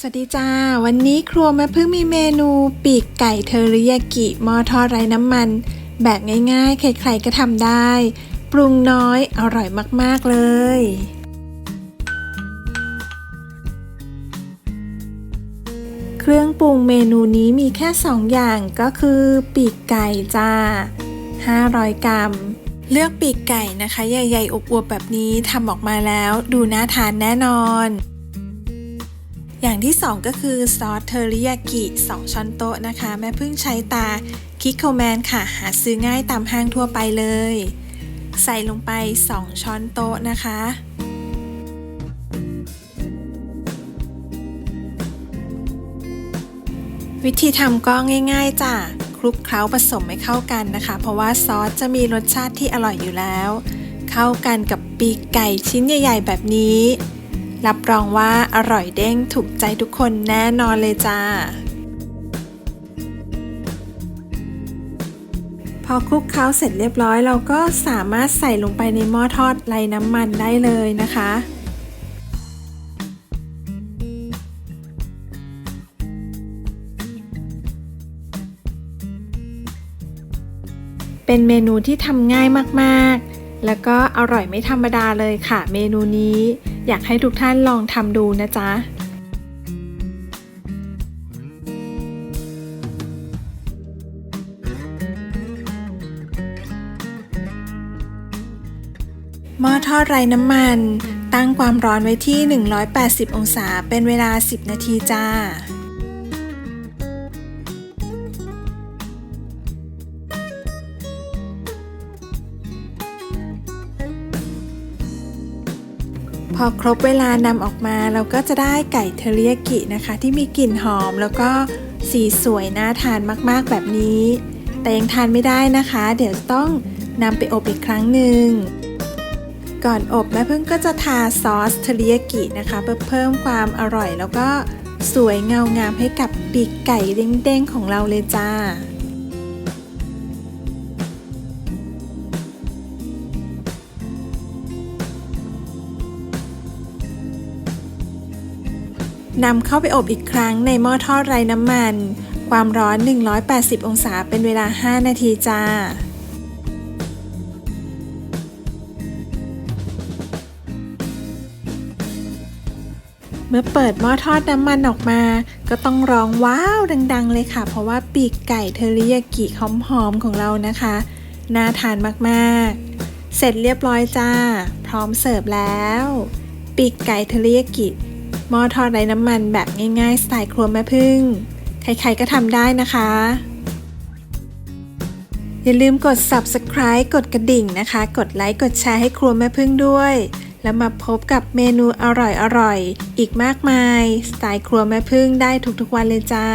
สวัสดีจ้า วันนี้ครัวแม่พึ่งมีเมนูปีกไก่เทอริยากิหม้อทอดไร้น้ำมัน แบบง่ายๆ ใครๆก็ทำได้ ปรุงน้อยอร่อยมากๆเลย เครื่องปรุงเมนูนี้มีแค่ 2 อย่างก็คือปีกไก่จ้า 500 กรัม เลือกปีกไก่นะคะ ใหญ่ๆอบอวบแบบนี้ทำออกมาแล้ว ดูน่าทานแน่นอน อย่างที่ 2 ก็คือซอสเทอริยากิ 2 ช้อนโต๊ะนะคะ แม่เพิ่งใช้ตาคิโคแมนค่ะ หาซื้อง่ายตามห้างทั่วไปเลย ใส่ลงไป 2 ช้อนโต๊ะนะคะวิธีทำก็ง่ายๆจ้ะ คลุกเคล้าผสมให้เข้ากันนะคะ เพราะว่าซอสจะมีรสชาติที่อร่อยอยู่แล้ว เข้ากันกับปีกไก่ชิ้นใหญ่ ๆ แบบนี้ รับรองว่าอร่อยเด้งถูกใจทุกคนแน่นอนเลยจ้า พอคลุกเคล้าเสร็จเรียบร้อยเราก็สามารถใส่ลงไปในหม้อทอดไร้น้ำมันได้เลยนะคะเป็นเมนูที่ทำง่ายมาก ๆ แล้วก็อร่อยไม่ธรรมดาเลยค่ะ เมนูนี้อยากให้ทุกท่านลองทำดูนะจ๊ะหม้อทอดไร้น้ำมัน ตั้งความร้อนไว้ที่ 180 องศา เป็นเวลา 10 นาทีจ้า พอครบเวลานำออกมาเราก็จะได้ไก่เทอริยากินะคะ ที่มีกลิ่นหอมแล้วก็สีสวยน่าทานมากๆแบบนี้ แต่ยังทานไม่ได้นะคะ เดี๋ยวต้องนำไปอบอีกครั้งหนึ่งก่อนอบแม่พึ่งก็จะทาซอสเทอริยากินะคะ เพื่อเพิ่มความอร่อยแล้วก็สวยเงางามให้กับปีกไก่เด้งๆของเราเลยจ้า นำเข้าไปอบอีกครั้งในหม้อทอดไร้น้ำมัน ความร้อน 180 องศาเป็นเวลา 5 นาทีจ้าเมื่อเปิดหม้อทอดน้ำมันออกมา ก็ต้องร้องว้าวดัง ๆ เลยค่ะ เพราะว่าปีกไก่เทอริยากิหอมๆของเรานะคะ น่าทานมากๆ เสร็จเรียบร้อยจ้า พร้อมเสิร์ฟแล้ว ปีกไก่เทอริยากิ หม้อทอดไร้น้ำมันแบบง่ายๆสไตล์ครัวแม่พึ่ง ใครๆก็ทำได้นะคะ อย่าลืมกด subscribe กดกระดิ่งนะคะ กดไลค์กดแชร์ให้ครัวแม่พึ่งด้วย แล้วมาพบกับเมนูอร่อยๆอีกมากมาย สไตล์ครัวแม่พึ่งได้ทุกๆวันเลยจ้า